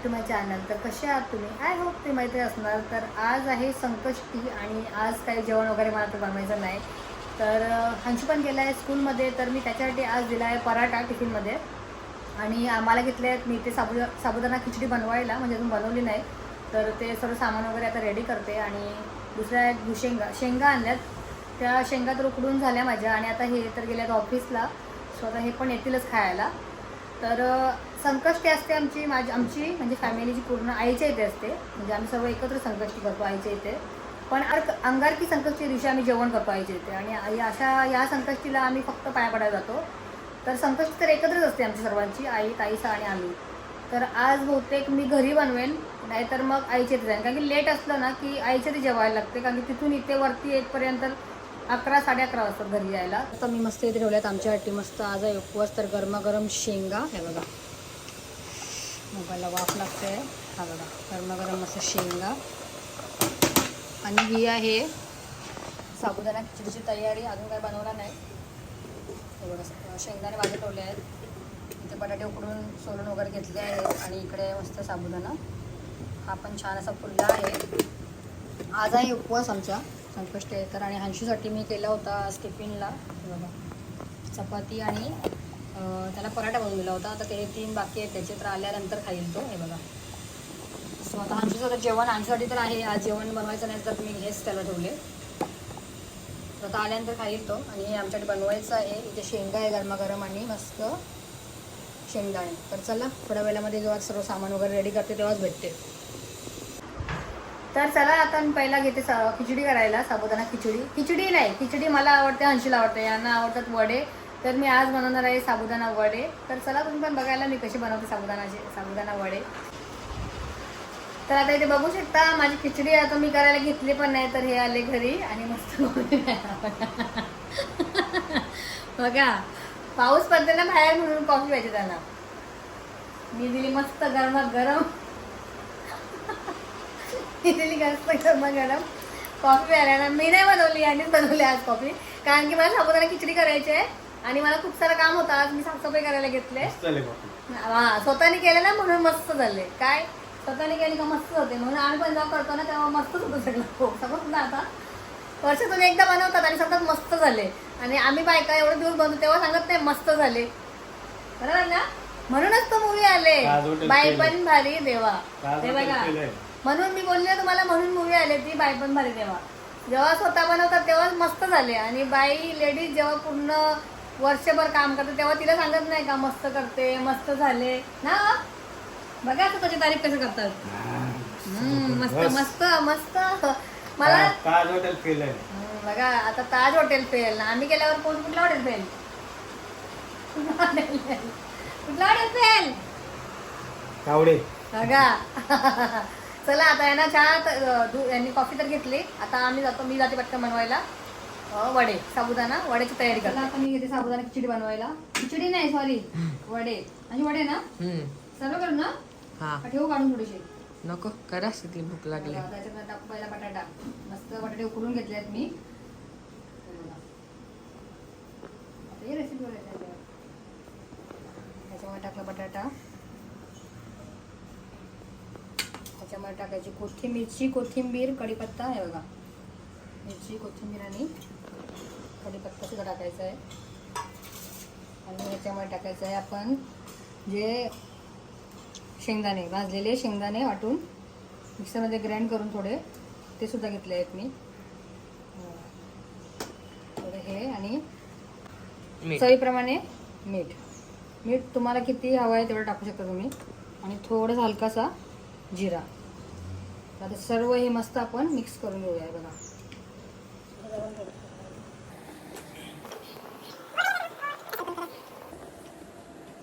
Back to my channel तर कसे आहात तुम्ही? आय होप ते माहिती असणार. तर आज आहे संकष्टी आणि आज काही जेवण वगैरे मला तर बनवायचं नाही. तर अं, हंशी पण गेला आहे स्कूलमध्ये तर मी त्याच्यासाठी आज दिला आहे पराठा टिफिनमध्ये. आणि आम्हाला घेतले आहेत मी ते साबु साबुदाणा खिचडी बनवायला म्हणजे अजून बनवली नाही. तर ते सर्व सामान वगैरे आता रेडी करते. आणि दुसऱ्या आहेत भुशेंगा शेंगा आणल्यात. त्या शेंगा तर उकडून झाल्या माझ्या आणि आता हे तर गेल्यात ऑफिसला सो आता हे पण येतीलच खायला. तर संकष्टी असते आमची माझी आमची म्हणजे फॅमिलीची पूर्ण आईच्या इथे असते. म्हणजे आम्ही सर्व एकत्र संकष्टी करतो आईच्या इथे. पण अर्क अंगारकी संकष्टी दिवशी आम्ही जेवण करतो आईच्या इथे. आणि आई- अशा या संकष्टीला आम्ही फक्त पाया पडायला जातो. तर संकष्टी तर एकत्रच असते आमची सर्वांची आई ताईसा आणि आम्ही. तर आज बहुतेक मी घरी बनवेन नाहीतर मग आईच्या इथे जाईन. कारण की लेट असलं ना की आईच्या इथे जेवायला लागते. कारण की तिथून इथे वरती येतपर्यंत अकरा साडे अकरा वाजतात घरी यायला. तर मी मस्त इथे ठेवल्यात आमच्यासाठी मस्त. आज आहे उपवास तर गरमागरम शेंगा. हे बघा. मोबाईलला वाफ लागते. हा बघा गरमागरम असं शेंगा. आणि ही आहे साबुदाणा खिचडीची तयारी. अजून काय बनवला नाही. एवढं शेंगदाणे वाजे ठेवले आहेत. इथे बटाटे उकडून सोलून वगैरे घेतले आहेत आणि इकडे मस्त साबुदाणा. हा पण छान असा फुलला आहे. आज आहे उपवास आमचा. संकष्टी आहे तर आणि हंशीसाठी मी केला होता आज टिफिनला बघा चपाती आणि त्याला पराठा बनवून दिला होता. आता ते तीन बाकी आहेत त्याचे तर आल्यानंतर खाईल तो हे बघा. सो आता आमचं तर जेवण आमच्यासाठी तर आहे. आज जेवण बनवायचं नाही तर मी हेच त्याला ठेवले. तर आता आल्यानंतर खाईल तो आणि हे आमच्याकडे बनवायचं आहे. इथे शेंगा आहे गरमागरम आणि मस्त शेंगदाणे तर चला थोड्या वेळामध्ये जेव्हा सर्व सामान वगैरे रेडी करते तेव्हाच भेटते. तर चला आता मी पहिला घेते सा- खिचडी करायला साबुदाणा खिचडी. खिचडी नाही खिचडी मला आवडते हंशीला आवडते. यांना आवडतात वडे. तर मी आज बनवणार आहे साबुदाणा वडे. तर चला तुम्ही पण बघायला मी कशी बनवते साबुदाणाचे साबुदाणा वडे. तर आता इथे बघू शकता माझी खिचडी आता मी करायला घेतली पण नाही तर हे आले घरी आणि मस्त बघा पाऊस पडते ना बाहेर म्हणून कॉफी पाहिजे त्यांना. मी दिली मस्त गरमा गरम मी दिली मस्त गरमा गरम कॉफी प्यायला. मी नाही बनवली यांनीच बनवली आज कॉफी कारण की मला साबुदाणा खिचडी करायची आहे. आणि मला खूप सारं काम होतं. आज मी साफसफाई करायला घेतले. हा स्वतःने केलं ना म्हणून मस्त झाले. काय? स्वतःने केली का मस्त होते. म्हणून आम्ही पण जेव्हा करतो ना तेव्हा मस्तच होतं सगळं. हो सगळं ना आता. वर्षातून एकदा बनवतात आणि सतत मस्त झाले. आणि आम्ही बायका एवढे दिवस बनवतो तेव्हा सांगत नाही मस्त झाले. बरोबर ना? म्हणूनच तो मूवी आले. केलंय. पण भारी देवा. ते बघा केलंय. म्हणून मी बोलले तुम्हाला म्हणून मूवी आले ती बाई पण भारी देवा. जेव्हा स्वतः बनवतात तेव्हाच मस्त झाले. आणि बाई लेडीज जेव्हा पूर्ण वर्षभर काम करते तेव्हा तिला सांगत नाही का मस्त करते मस्त झाले. ना? बघा आता त्याची तारीफ कसं करतात. हम्म, मस्त. मस्त मस्त. मला ताज हॉटेल केलंय हम्म, बघा आता ताज हॉटेल फेल ना आम्ही गेल्यावर कोण कुठलं हॉटेल फेल कुठलं हॉटेल फेल कावडे. बघा. चला आता यांना चहा त- अं, दू- यांनी कॉफी तर घेतली. आता आम्ही जातो मी जाते पटकन बनवायला. वडे साबुदाणा वड्याची तयारी करते. आता मी घेते साबुदाणा खिचडी बनवायला. खिचडी नाही सॉरी वडे. आणि वडे ना. सर्व करू ना? हा. ठेवू काढून थोडीशी नको करा ती भूक लागली. टाकू पहिला बटाटा. मस्त बटाटे उकडून घेतले आहेत मी. रेसिपी. त्याच्यामध्ये टाकला बटाटा. त्याच्यामध्ये टाकायची कोथिंबीर मिरची कोथिंबीर कढीपत्ता हे बघा. मिरची कोथिंबीर आणि कढीपत्ता सुद्धा टाकायचा आहे. आणि याच्यामध्ये टाकायचं आहे आपण जे शेंगदाणे भाजलेले शेंगदाणे वाटून मिक्सरमध्ये ग्राइंड करून थोडे ते सुद्धा घेतले आहेत मी. थोडे हे आणि मीठ. चवीप्रमाणे मीठ. मीठ तुम्हाला किती हवं आहे तेवढं टाकू शकता तुम्ही. आणि थोडंसं हलकासा जिरा. आता सर्व हे मस्त आपण मिक्स करून घेऊया बघा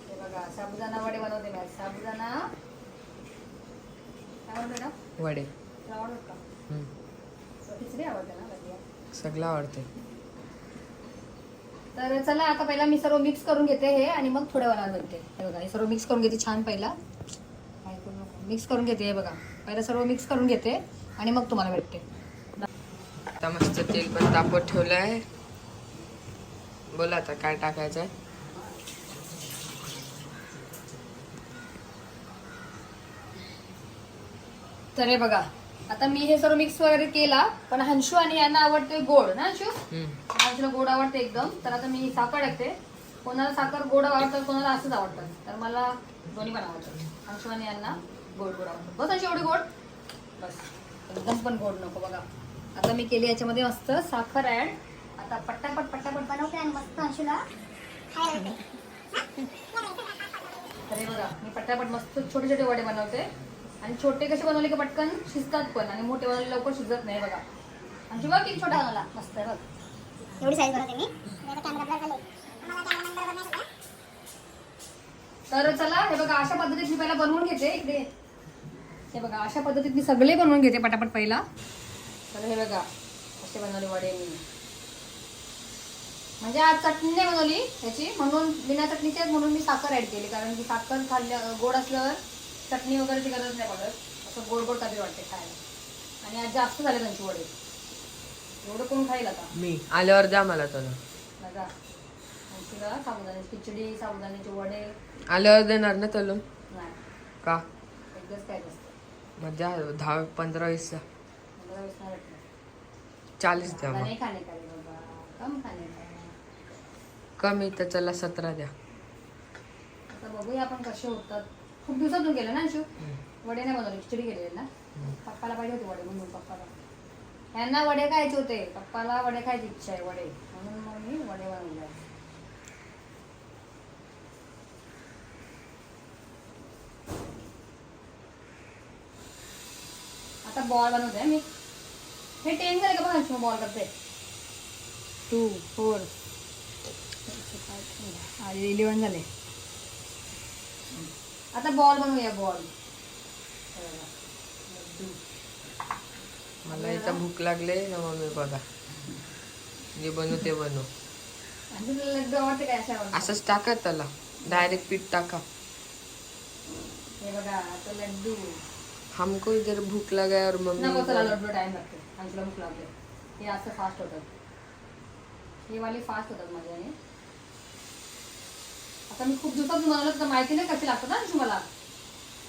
हे बघा साबुदाणा वडे बनवते मी आज. साबुदाणा काय आवडते ना वडे. सगळं आवडते तर चला आता पहिला मी सर्व मिक्स करून घेते हे आणि मग थोड्या वेळात बनते. हे बघा हे सर्व मिक्स करून घेते छान पहिला. मिक्स करून घेते हे बघा. पहिला सर्व मिक्स करून घेते आणि मग तुम्हाला भेटते. आता मस्त तेल पण तापत ठेवलं आहे बोला आता काय टाकायचं आहे तर हे बघा. आता मी हे सर्व मिक्स वगैरे केला पण हंशू आणि यांना आवडते गोड ना हंशू. हंशूला गोड आवडते एकदम. तर आता मी साखर टाकते. कोणाला साखर गोड आवडतं कोणाला असंच आवडतं. तर मला दोन्ही पण आवडतं. हंशू आणि यांना गोड गोड आवडतं. बस हंशू एवढी गोड? बस. एकदम पण गोड नको बघा. आता मी केली याच्यामध्ये मस्त साखर ऍड. आता पट्टापट पट्टापट बनवते आणि मस्त अंशूला देते. तर हे बघा मी पट्टापट मस्त छोटे छोटे वडे बनवते. आणि छोटे कसे बनवले की पटकन शिजतात पण आणि मोठे बनवले लवकर शिजत नाही बघा. अंशू बघ किती छोटा बनवला मस्त आहे बघ. एवढी साईज बनवते मी. तर चला हे बघा अशा पद्धतीत मी पहिला बनवून घेते. इकडे. हे बघा अशा पद्धतीत मी सगळे बनवून घेते पटापट पहिला. तर हे बघा असे बनवले वडे मी. म्हणजे आज चटणी नाही बनवली त्याची म्हणून बिना चटणीची म्हणून मी साखर ऍड केली. कारण की साखर खाल्ल्या गोड असल्यावर चटणी वगैरेची गरज नाही पडत. असं गोड गोड काहीतरी वाटते खायला. आणि आज जास्त झाले त्यांचे वडे. एवढं कोण खाईल आता? मी. आल्यावर द्या मला तुला बघा. आमची साबुदाण्याची खिचडी साबुदाण्याचे वडे. आल्यावर देणार ना तलून नाही. का? एकदाच काय असतं. मजा दहा पंधरा वीस द्या. चाळीस द्या मग. नाही खाणे का रे बाबा. कम खाणे कमी तर चला सतरा द्या. आता बघूया आपण कसे होतात खूप दिवसातून गेलं ना अंशू? वडे नाही बनवले खिचडी केलेली ना पप्पाला पाहिजे होते वडे म्हणून पप्पाला. यांना वडे खायचे होते. पप्पाला वडे खायची इच्छा आहे वडे. म्हणून मग मी वडे बनवले आता बॉल बनवते मी. हे टेन झाले का बघा अंशू बॉल करते टू फोर इलेवन झाले. आता बॉल बनवूया बॉल मला इथं भूक लागले ना मम्मी बघा. जे बनू ते बनू? असंच टाका त्याला. डायरेक्ट पीठ टाका. हे बघा आता लड्डू. हमको इधर भूक लगा है और मम्मी चला लड्डू टाइम लागते भूक लागते हे असं फास्ट होतात हे वाली फास्ट होतात माझ्याने आता मी खूप दिवसातून बनवलं तर माहिती नाही कसे लागतात ना तुम्हाला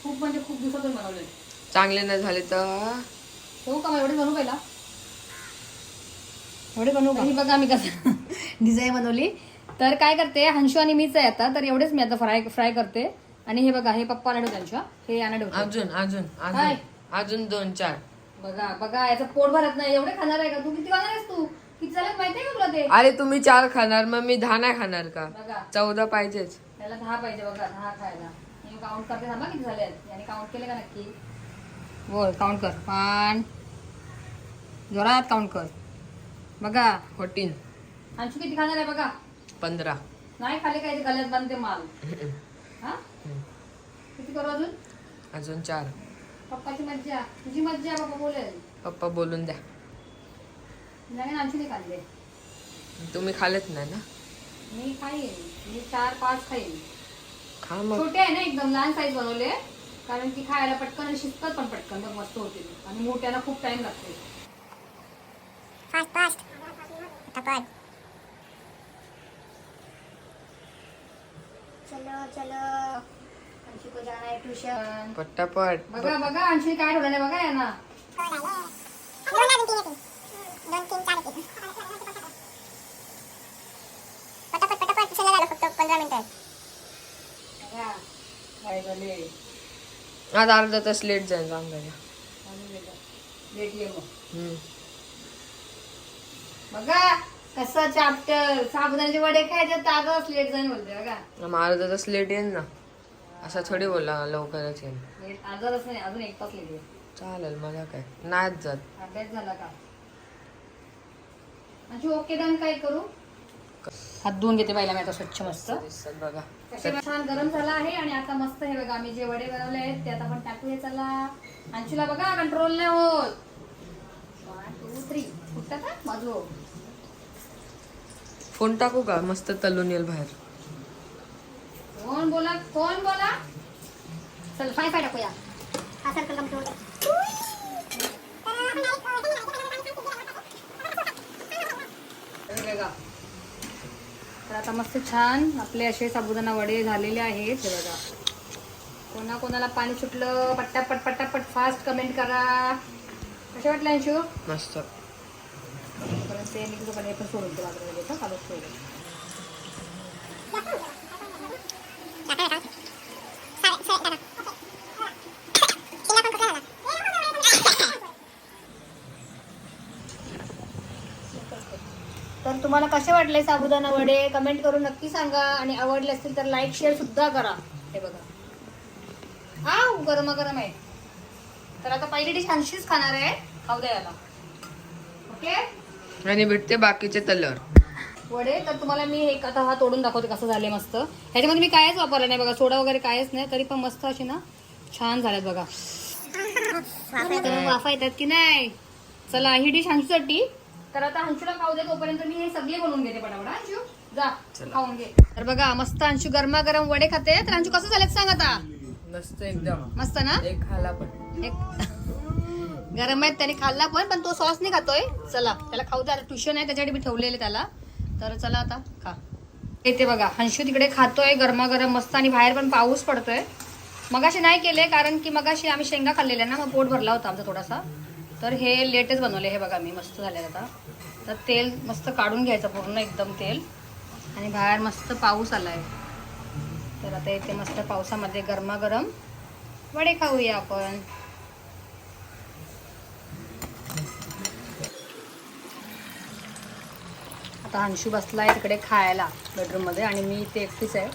खूप म्हणजे खूप दिवसातून बनवले चांगले नाही झाले तर? ठेवू का मग एवढे बनवू पहिला? एवढे बनवू का? ही बघा मी कसं डिझाईन बनवली. तर काय करते हंशू आणि मीच आहे आता तर एवढेच मी आता फ्राय फ्राय करते. आणि हे बघा हे पप्पा ठेवते हंशू हे. आणा अजून अजून काय? अजून अजून दोन चार. बघा बघा याचं पोट भरत नाही एवढे खाणार आहे का? तू किती खाणार आहेस तू? किती झालं माहितीये का तुला ते? अरे तुम्ही चार खाणार मग मी दहा नाही खाणार का? बघा. चौदा पाहिजेच. त्याला दहा पाहिजे बघा दहा खायला. मी काउंट करते थांबा किती झाले आहेत याने काउंट केले का नक्की? बोल काउंट कर. वन जोरात काउंट कर. बघा. फोर्टीन अंशू किती खाणार आहे बघा? पंधरा. नाही खाले काय ते गल्यात बांधते माल. हा? किती करू अजून? अजून चार. पप्पाची मज्जा. तुझी मज्जा बाबा बोलेल. पप्पा बोलून द्या. नाही नाही खाल्ले. तुम्ही खालेत नाही ना? मी खाईन. मी चार पाच खाईन. खा मग. छोटे आहे ना एकदम लहान साईज बनवले कारण की खायला पटकन आणि शिजतात पण पटकन बघ मस्त होते. आणि मोठ्याला खूप टाइम लागते. फास्ट फास्ट फटाफट चलो चलो अंशू को जाना है ट्युशन पट्टापट. बघा बघा अंशू काय ठेवलं नाही बघा यांना. दोन तीन चार येतील पटापट पटापट शिल्लक झालं फक्त. पंधरा मिनिटं बघा काय झाले आज अर्धा तास लेट जाईल हम्म. बघा कसं चॅप्टर साबुदाण्याचे वडे खायचे ताजच लेट जाईन बोलते बघा. मग अर्धा तास लेट येईल ना. असं थोडी बोला लवकरच येईल लेट आजच नाही अजून एक तास लेट चालेल मला काय. नाच जात. अभ्यास झाला का? अंशू ओके डन काय करू? हात धुवून घेते पहिला मी आता स्वच्छ मस्त. दिसतात बघा. कसे छान गरम झाला आहे आणि आता मस्त हे बघा आम्ही जे वडे बनवले आहेत ते आता आपण टाकूया चला. अंशूला बघा कंट्रोल नाही होत. वन टू थ्री फुटतात हा बाजू फोन टाकू का? मस्त तलून येईल बाहेर. कोण बोला? कोण बोला? चल फाय फाय टाकूया. हा सर्कल कंप्लीट बघा. तर आता मस्त छान आपले असे साबुदाणा वडे झालेले आहेत हे बघा. कोणा कोणाला पाणी सुटलं पट्टापट पट्टापट फास्ट कमेंट करा. कसे वाटलं अंशू? मस्त. परत ते मी तुझं पण सोडून ते बाजूला लगेच, हं, काढून सोडून तर तुम्हाला कसे वाटले साबुदाणा वडे? कमेंट करून नक्की सांगा. आणि आवडले असतील तर लाईक शेअर सुद्धा करा. हे बघा. आ गरम गरम आहे. तर आता पहिली डिश अंशीच खाणार आहे. खाऊ द्या याला. ओके आणि भेटते बाकीचे तलर वडे? तर तुम्हाला मी एक आता हा तोडून दाखवते कसं झाले मस्त. ह्याच्यामध्ये मी कायच वापरलं नाही बघा. सोडा वगैरे कायच नाही. तरी पण मस्त असे ना छान झालेत बघा. वाफा येतात. की नाही? चला ही डिश अंशूसाठी तर आता अंशूला खाऊ दे तोपर्यंत मी हे सगळे बनवून घेते पटापट. अंशू जा. खाऊन घे. तर बघा मस्त अंशू गरमागरम वडे खाते. तर अंशू कसं झालेत सांग आता. मस्त एकदम. मस्त ना? एक खाला पण. एक. गरम आहेत त्याने खाल्ला पण पण तो सॉस नाही खातोय. चला त्याला खाऊ द्या ट्युशन आहे त्याच्यासाठी मी ठेवलेले त्याला. तर चला आता खा. येते बघा हंशू तिकडे खातोय गरमागरम मस्त आणि बाहेर पण पाऊस पडतोय. मगाशी नाही केले कारण की मगाशी आम्ही शेंगा खाल्लेल्या ना मग पोट भरला होता आमचा थोडासा. तर हे लेटेस्ट बनवले हे बघा मी मस्त झाले आता. तर तेल मस्त काढून घ्यायचं पूर्ण एकदम तेल. आणि बाहेर मस्त पाऊस आला आहे तर आता इथे मस्त पावसामध्ये गरमागरम वडे खाऊया आपण. आता अंशू बसला आहे तिकडे खायला बेडरूममध्ये आणि मी इथे एकटीच आहे.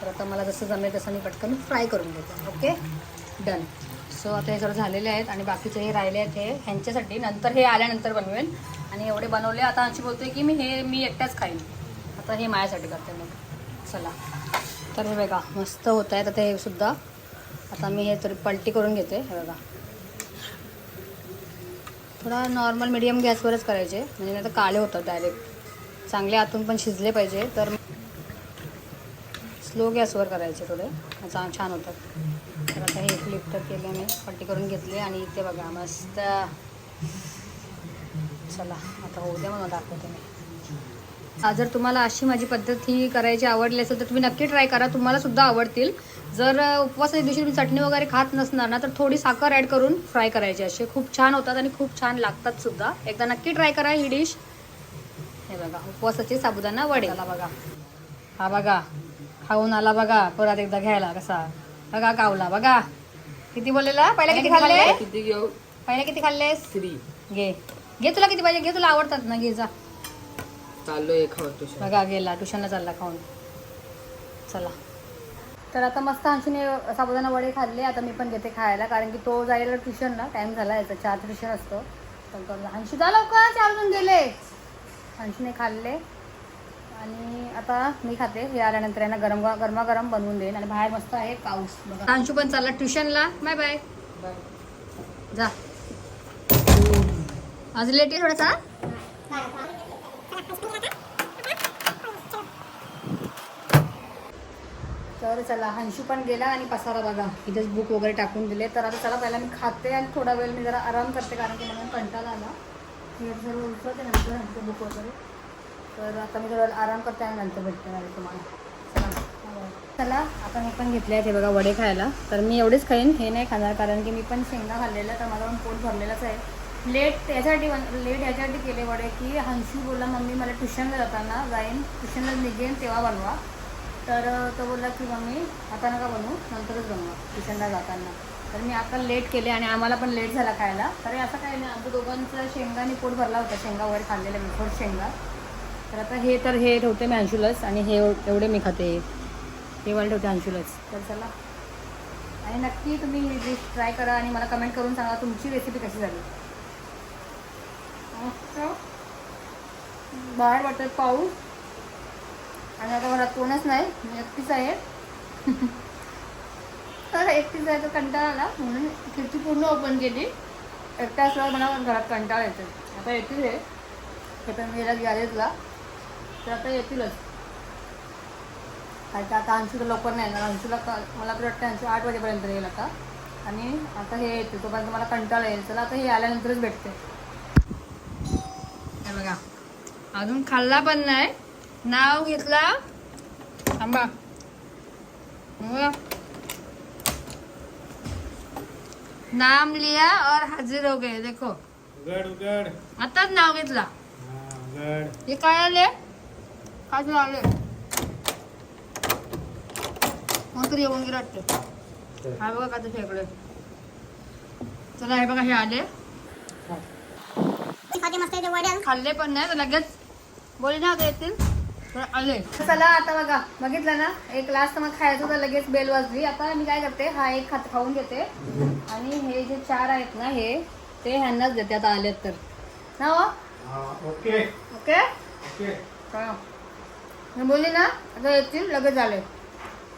तर आता मला जसं जमेल तसं मी पटकन फ्राय करून घेते ओके डन सो आता हे सर्व झालेले आहेत आणि बाकीचे हे राहिले आहेत हे. ह्यांच्यासाठी नंतर हे आल्यानंतर बनवेन आणि एवढे बनवले आता अशी बोलतोय की मी हे मी एकटाच खाईन. आता हे माझ्यासाठी करते मग. चला. तर हे बघा मस्त होत आहेत आता हे सुद्धा. आता मी हे तरी पलटी करून घेते हे बघा. थोडा नॉर्मल मिडियम गॅसवरच करायचे. म्हणजे नाही तर काळे होतात डायरेक्ट चांगले आतून पण शिजले पाहिजे तर स्लो गॅसवर करायचे थोडे. छान होतात. तर आता हे फ्लिप तर केले मी पट्टी करून घेतले आणि इथे बघा मस्त. चला आता होऊ द्या म्हणून दाखवते मी. जर तुम्हाला अशी माझी पद्धत ही करायची आवडली असेल तर तुम्ही नक्की ट्राय करा. तुम्हाला सुद्धा आवडतील. जर उपवासाच्या दिवशी तुम्ही चटणी वगैरे खात नसणार ना तर थोडी साखर ॲड करून फ्राय करायची. असे खूप छान होतात आणि खूप छान लागतात सुद्धा. एकदा नक्की ट्राय करा ही डिश हे बघा उपवासाचे साबुदाणा वडे. आला बघा. हा बघा खाऊन आला बघा. परत एकदा घ्यायला कसा? बघा गावला बघा. किती बोललेला? पहिला किती खाल्ले? किती घेऊ? पहिला किती खाल्लेस? थ्री. घे. घे तुला किती पाहिजे? घे तुला आवडतात ना घे जा. चाललो एक खावतो बघा गेला ट्युशनला चालला खाऊन. चला. तर आता मस्त अंशूने साबुदाणा वडे खाल्ले. आता मी पण घेते खायला कारण की तो जायला ट्युशनला टाईम झाला याचा. चार ट्युशन असतो. तर अंशू जा लवकर. चार वाजून गेले. अंशूने खाल्ले. आणि आता मी खाते. हे आल्यानंतर यांना गरम गरमागरम बनवून देईन आणि बाहेर मस्त आहे पाऊस. बघा. अंशू पण चालला ट्युशनला. Bye bye. जा. आज लेट आहे थोडासा? तर चला हंशू पण गेला आणि पसारा बघा. इथेच बुक वगैरे टाकून दिले. तर आता चला पहिला मी खाते आणि थोडा वेळ मी जरा आराम करते कारण की मला कंटाळा आला. मी सर्व उचलते नंतर बुक वगैरे. तर आता मी थोडं आराम करते आणि नंतर भेटते मला तुम्हाला. चला. चला आता मी पण घेतले आहेत हे बघा वडे खायला. तर मी एवढेच खाईन हे नाही खाणार कारण की मी पण शेंगा खाल्लेलं तर मला पण पोट भरलेलंच आहे. लेट याच्यासाठी बन- लेट याच्यासाठी केले वडे की हंशू बोलला मम्मी मला ट्युशनला जाताना जाईन ट्युशनला निघेन तेव्हा बनवा. तर तो बोलला की मम्मी आता नका बनवू नंतरच बनवा ट्युशनला जाताना. तर मी आता लेट केले आणि आम्हाला पण लेट झाला खायला. तर असं काही नाही आमच्या दोघांचा शेंगाने पोट भरला होता शेंगा वगैरे खाल्लेल्या मी शेंगा. तर आता हे तर हे ठेवते मी अंशुलच आणि हे एवढे मी खाते. हे वाले ठेवते अंशुलच तर चला. आणि नक्की तुम्ही ही डिश ट्राय करा आणि मला कमेंट करून सांगा तुमची रेसिपी कशी झाली. मस्त. बाहेर वाटत पाऊस. आणि आता मला कोणच नाही. मी एकटीच आहे. तर एकटीच आहे तर कंटाळा आला. म्हणून खिडकी पूर्ण ओपन केली. एकटा असल्यावर मला घरात कंटाळा येतो आता येतील आहे हे पण मी याला गॅरेजला तर आता येतीलच. कारण आता अंशूला लवकर नाही येणार. अंशूला मला तर वाटतं अंशू आठ वाजेपर्यंत येईल आता. आणि आता हे येते. तोपर्यंत मला कंटाळा येईल. चला आता हे आल्यानंतरच भेटते. हे बघा. अजून खाल्ला पण नाही. नाव घेतला. थांबा. बघा. नाम लिया और हाजिर हो गए. देखो. उघड उघड. आताच नाव घेतला. उघड. हे काय आले? काय आले मग तरी येऊन गेलं वाटतं. हा. बघा का तुझ्या इकडे चला हे बघा हे आले. खाते मस्त आहे ते वड्या. खाल्ले पण नाही तर लगेच बोलले ना येतील. तर आले. चला आता बघा बघितलं ना? एक लास्ट मग खायचं होतं लगेच बेल वाजली. आता मी काय करते हा एक खात खाऊन घेते. आणि हे जे चार आहेत ना हे ते ह्यांनाच देते आता आलेत तर. ना हो? हा ओके. ओके? बोलली ना आता येतील लगेच आले.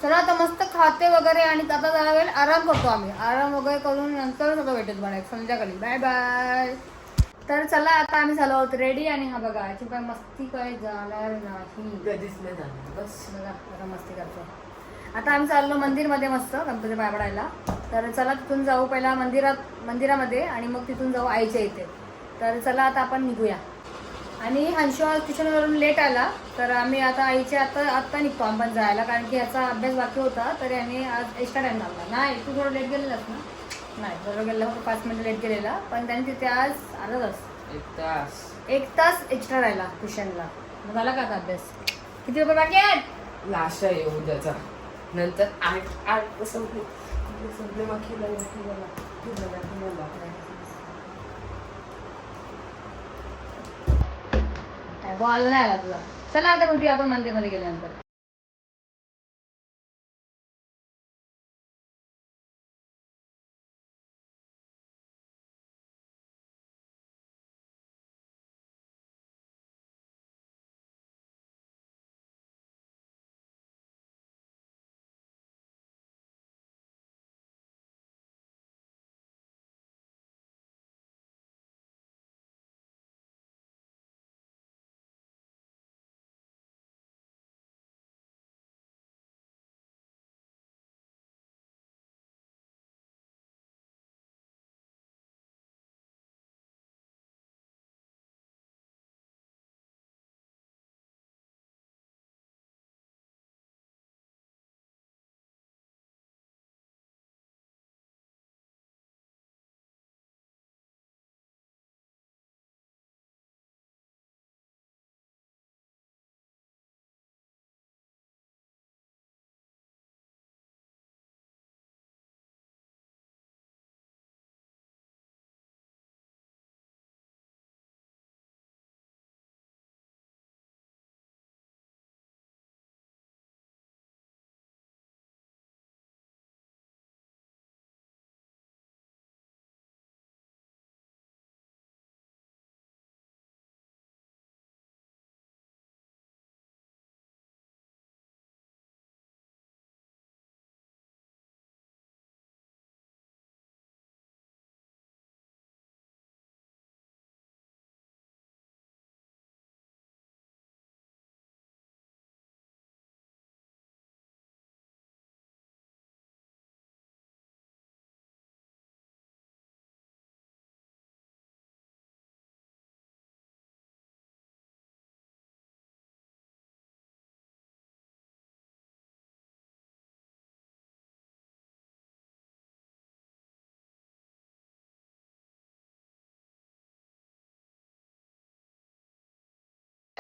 चला आता मस्त खाते वगैरे आणि आता जरा वेळ आराम करतो आम्ही. आराम वगैरे करून नंतर सगळं भेटत बनाय संध्याकाळी. Bye bye. तर चला आता आम्ही झालो आहोत रेडी आणि हा बघा याची काय मस्ती काय जाणार नाही. कधीच नाही जाणार. बस बघा मस्ती करतो. आता आम्ही चाललो मंदिरमध्ये मस्त गणपती पाय पडायला तर चला तिथून जाऊ पहिला मंदिरात मंदिरामध्ये आणि मग तिथून जाऊ आईच्या इथे. तर चला आता आपण निघूया. आणि आज ट्युशनवरून लेट आला तर आम्ही आता आईच्या आता आत्ता निघतो आपण जायला कारण की याचा अभ्यास बाकी होता तर याने आज एक्स्ट्रा टाइम लागला. नाही तू थोडं लेट गेलेलास ना? नाही बरोबर गेलेला फक्त पाच मिनिटं लेट गेलेला पण त्याने तिथे आज अर्धा तास. एक तास. एक तास एक्स्ट्रा राहिला ट्युशनला मग झाला का आता अभ्यास? किती रुपये बाकी आहेत? लास्ट आहे उद्याचा. नंतर आठ आठ संपले. संपले मग बॉल नाही आला तुझा चला आता भेटूया आपण मंदिरमध्ये गेल्यानंतर.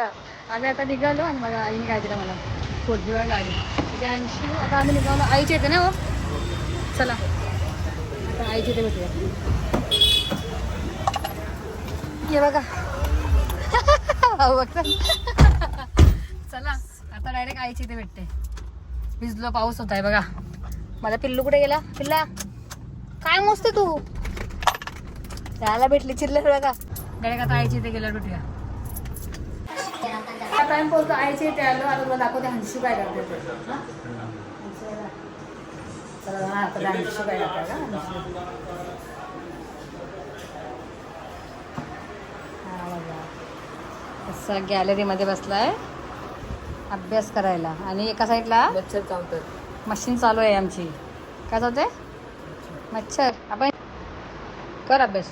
आम्ही आता निघालो आणि मला आईने काय दिलं मला? फोडजीवर गाडी त्या ऐंशी आता आम्ही निघालो. आईची येते ना हो? चला. आता आईची येते भेटूया ये बघा. भाऊ बघता चला. आता डायरेक्ट आईची इथे भेटते. भिजलो पाऊस होत आहे बघा. माझा पिल्लू कुठे गेला? पिल्ला. काय मोजते तू? त्याला भेटली चिल्लर बघा. डायरेक्ट आता आईची इथे गेल्यावर भेटूया आता आम्ही पोहोचतो आईच्या इथे आलो आता तुला दाखवते हंशू काय करते ते. हा? बघा. चला हा आता हंशू काय करते का हंशू. हा बघा. असा गॅलरीमध्ये बसलाय. अभ्यास करायला. आणि एका साईडला मच्छर काउंटर मशीन चालू आहे आमची. काय चालते मच्छर. आपण कर अभ्यास.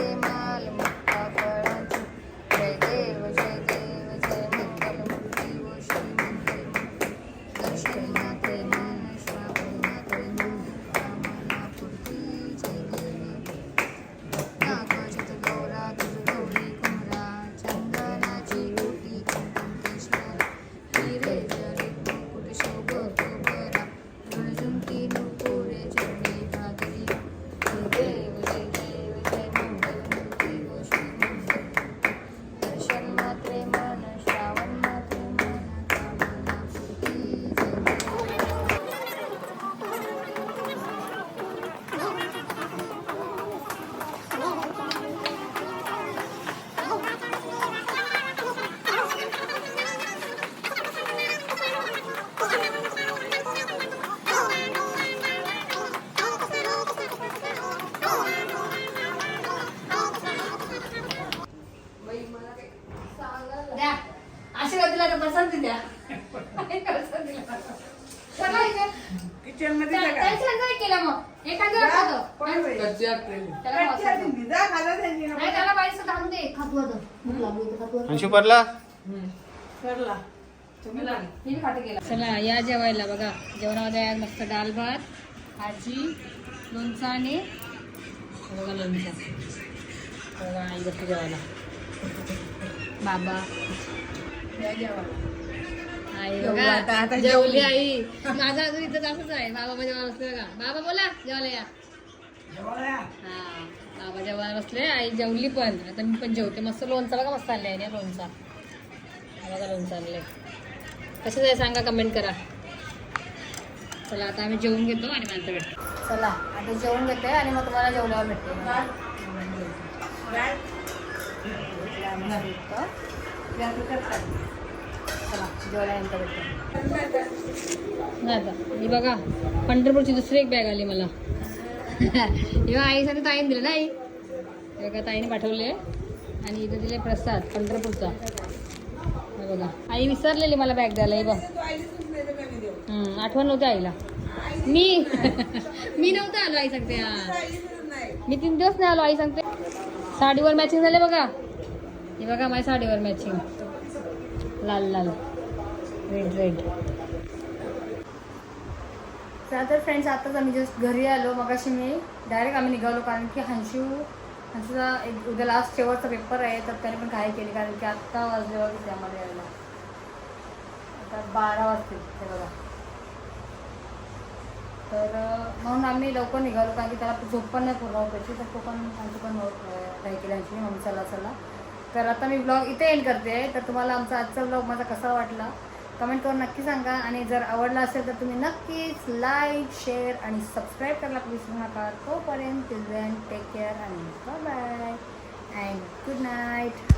Fatima. अंशू पडला. चला या जेवायला बघा. जेवणामध्ये आज मस्त डाल भात भाजी लोणचं आणि बघा लोणचं. बघा आई बसली जेवायला. बाबा. या जेवायला. आई बघा. आता जेवली. आई. माझा अजून इथं असंच आहे बाबा जेवायला बसले बघा. बाबा बोला जेवायला या. हा बाबा जेवायला बसले आई जेवली पण. आता मी पण जेवते. मस्त लोणचं बघा मस्त आणलंय ना लोणचा. बघा लोणचं आणलंय कसं आहे सांगा कमेंट करा. चला आता आम्ही जेवून घेतो आणि नंतर भेटतो चला आता जेवून घेते आणि मग तुम्हाला जेवल्यावर भेटते? चला जेवल्यानंतर भेटतो. नाही आता. ही बघा पंढरपूरची दुसरी एक बॅग आली मला. ही बघा आईसाठी ताईने दिलं ना आई हे बघा ताईने पाठवले आणि इथं दिले प्रसाद पंढरपूरचा. बघा. आई विसरलेली मला बॅग द्यायला हे बघ. आठवण नव्हती आईला. मी? मी नव्हतं आलो आई सांगते मी तीन दिवस नाही आलो आई सांगते. साडीवर मॅचिंग झाले बघा. हे बघा माझ्या साडीवर मॅचिंग लाल लाल. रेड रेड तर फ्रेंड्स आताच आम्ही जस्ट घरी आलो. मग अशी मी डायरेक्ट आम्ही निघालो कारण की हंशू हंशूचा एक उद्या लास्ट शेवटचा पेपर आहे तर त्याने पण काही केली कारण की आत्ता वाजले त्यामध्ये आम्हाला यायला. आता बारा वाजतील ते बघा. तर म्हणून आम्ही लवकर निघालो कारण की त्याला झोप पण नाही पूर्ण होत त्याची तर तो पण आमची पण काही केली आमची मम्मी चला चला. तर आता मी ब्लॉग इथे एंड करते. तर तुम्हाला आमचा आजचा ब्लॉग माझा कसा वाटला? कमेंट करून नक्की सांगा. आणि जर आवडला असेल तर तुम्ही नक्कीच लाईक शेअर आणि सबस्क्राईब करायला विसरू नका. तोपर्यंत टिल देन टेक केअर आणि bye bye and good night